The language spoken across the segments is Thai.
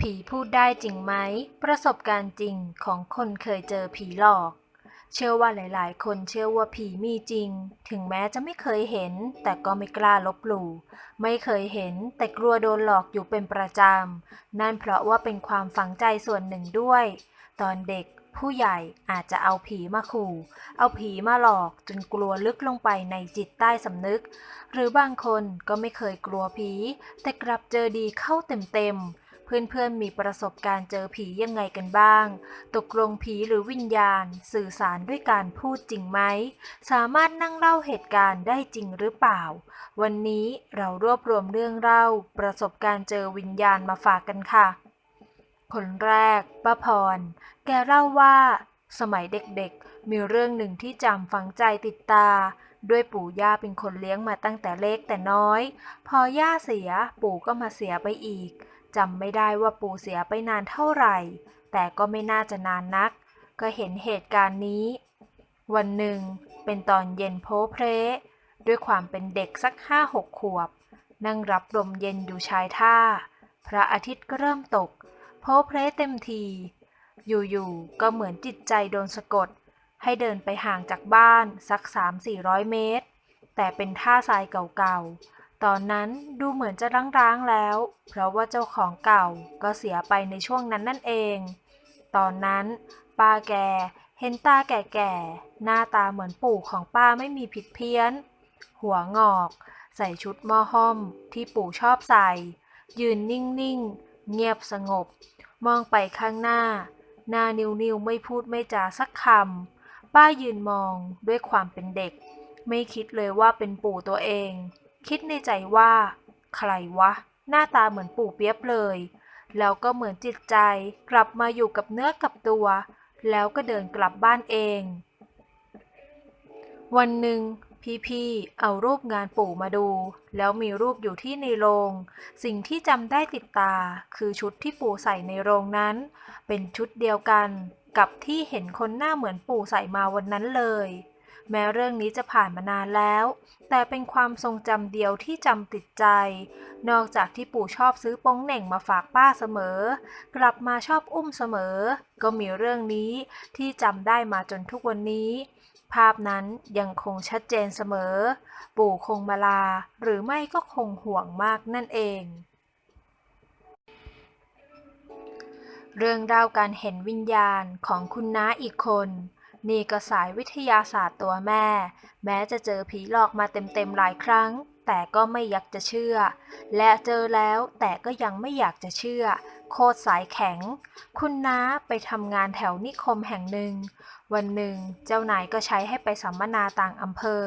ผีพูดได้จริงไหม ประสบการณ์จริงของคนเคยเจอผีหลอก เชื่อว่าหลาย ๆ คนเชื่อว่าผีมีจริง ถึงแม้จะไม่เคยเห็น แต่ก็ไม่กล้าลบหลู่ ไม่เคยเห็น แต่กลัวโดนหลอกอยู่เป็นประจำ นั่นเพราะว่าเป็นความฝังใจส่วนหนึ่งด้วย ตอนเด็กผู้ใหญ่อาจจะเอาผีมาขู่ เอาผีมาหลอกจนกลัวลึกลงไปในจิตใต้สำนึก หรือบางคนก็ไม่เคยกลัวผี แต่กลับเจอดีเข้าเต็มๆ เพื่อนๆ มีประสบการณ์เจอผียังไงกันบ้าง ตกลงผีหรือวิญญาณ สื่อสารด้วยการพูดจริงไหม สามารถนั่งเล่าเหตุการณ์ได้จริงหรือเปล่า วันนี้เรารวบรวมเรื่องเล่า ประสบการณ์เจอวิญญาณมาฝากกันค่ะ คนแรกป้าพร แกเล่าว่า สมัยเด็กๆ มีเรื่องหนึ่งที่จำฝังใจติดตาด้วยปู่ย่าเป็นคนเลี้ยงมาตั้งแต่เล็กแต่น้อย พอย่าเสียปู่ก็มาเสียไปอีก จำไม่ได้ว่าปู่เสียไปนานเท่าไหร่ แต่ก็ไม่น่าจะนานนัก ก็เห็นเหตุการณ์นี้ วันหนึ่งเป็นตอนเย็นโพเพลด้วยความเป็นเด็กสักห้าหกขวบ นั่งรับลมเย็นอยู่ชายท่า พระอาทิตย์ก็เริ่มตก โพเพลเต็มที อยู่ๆก็เหมือนจิตใจโดนสะกด ให้เดินไปห่างจากบ้านสัก3-400เมตร แต่เป็นท่าทรายเก่าๆ ตอนนั้นดูเหมือนจะร้างๆแล้ว เพราะว่าเจ้าของเก่าก็เสียไปในช่วงนั้นนั่นเอง ตอนนั้นป้าแกเห็นตาแก่ๆ หน้าตาเหมือนปู่ของป้าไม่มีผิดเพี้ยน หัวงอก ใส่ชุดหม้อห้อมที่ปู่ชอบใส่ ยืนนิ่งๆ เงียบสงบ มองไปข้างหน้า หน้านิวๆ ไม่พูดไม่จาสักคำ ป้ายืนมองด้วยความเป็นเด็ก ไม่คิดเลยว่าเป็นปู่ตัวเอง คิดในใจว่า ใครวะ หน้าตาเหมือนปู่เปียบเลย แล้วก็เหมือนจิตใจกลับมาอยู่กับเนื้อกับตัว แล้วก็เดินกลับบ้านเอง วันหนึ่งพี่ๆ เอารูปงานปู่มาดู แล้วมีรูปอยู่ที่ในโรง สิ่งที่จำได้ติดตา คือชุดที่ปู่ใส่ในโรงนั้น เป็นชุดเดียวกันกับที่เห็นคนหน้าเหมือนปู่ใส่มาวันนั้นเลย แม้เรื่องนี้จะผ่านมานานแล้ว แต่เป็นความทรงจำเดียวที่จำติดใจ นอกจากที่ปู่ชอบซื้อป้งเหน่งมาฝากป้าเสมอ กลับมาชอบอุ้มเสมอ ก็มีเรื่องนี้ที่จำได้มาจนทุกวันนี้ ภาพนั้นยังคงชัดเจนเสมอ ปู่คงมาลา หรือไม่ก็คงห่วงมากนั่นเองเรื่องราวการเห็นวิญญาณของคุณน้าอีกคน นี่ก็สายวิทยาศาสตร์ตัวแม่ แม้จะเจอผีหลอกมาเต็มๆหลายครั้ง แต่ก็ไม่อยากจะเชื่อ และเจอแล้วแต่ก็ยังไม่อยากจะเชื่อ โคตรสายแข็ง คุณน้าไปทำงานแถวนิคมแห่งหนึ่ง วันหนึ่งเจ้านายก็ใช้ให้ไปสัมมนาต่างอำเภอ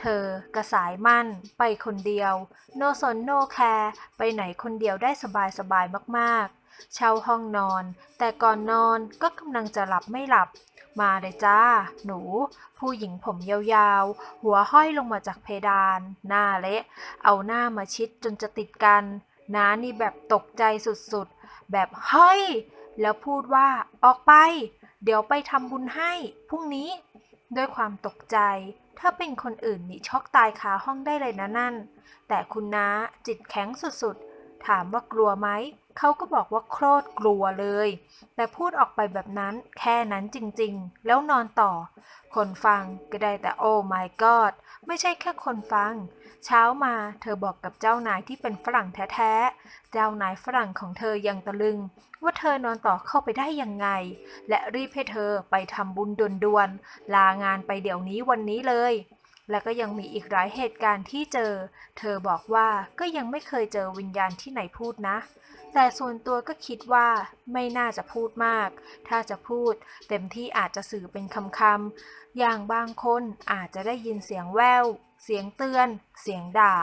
เธอกระสายมั่น ไปคนเดียว โนสนโนแคร์ไปไหนคนเดียวได้สบายๆมากๆ เช่าห้องนอน แต่ก่อนนอนก็กำลังจะหลับไม่หลับ มาเลยจ้า หนู ผู้หญิงผมยาวๆ หัวห้อยลงมาจากเพดาน หน้าเละ เอาหน้ามาชิดจนจะติดกันน้านี่แบบตกใจสุดๆ แบบเฮ้ย แล้วพูดว่าออกไป เดี๋ยวไปทำบุญให้พรุ่งนี้ ด้วยความตกใจ ถ้าเป็นคนอื่นนี่ช็อกตายคาห้องได้เลยนะนั่น แต่คุณน้าจิตแข็งสุดๆ ถามว่ากลัวไหม เขาก็บอกว่าโคตรกลัวเลย แต่พูดออกไปแบบนั้นแค่นั้นจริงๆ แล้วนอนต่อ คนฟังก็ได้แต่โอ้ my god ไม่ใช่แค่คนฟัง เช้ามาเธอบอกกับเจ้านายที่เป็นฝรั่งแท้ๆ เจ้านายฝรั่งของเธอยังตะลึง ว่าเธอนอนต่อเข้าไปได้ยังไง และรีบให้เธอไปทำบุญด่วนๆ ลางานไปเดี๋ยวนี้วันนี้เลย และก็ยังมีอีกหลายเหตุการณ์ที่เจอ เธอบอกว่าก็ยังไม่เคยเจอวิญญาณที่ไหนพูดนะ แต่ส่วนตัวก็คิดว่าไม่น่าจะพูดมาก ถ้าจะพูด เต็มที่อาจจะสื่อเป็นคำๆ อย่างบางคนอาจจะได้ยินเสียงแวว เสียงเตือน เสียงด่า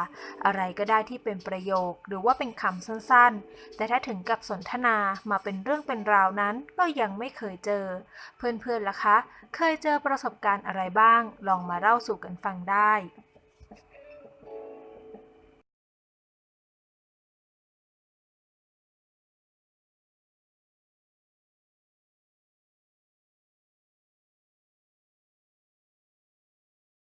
อะไรก็ได้ที่เป็นประโยค หรือว่าเป็นคำสั้นๆ แต่ถ้าถึงกับสนทนามาเป็นเรื่องเป็นราวนั้นก็ยังไม่เคยเจอ เพื่อนๆล่ะคะ เคยเจอประสบการณ์อะไรบ้าง ลองมาเล่าสู่กันฟังได้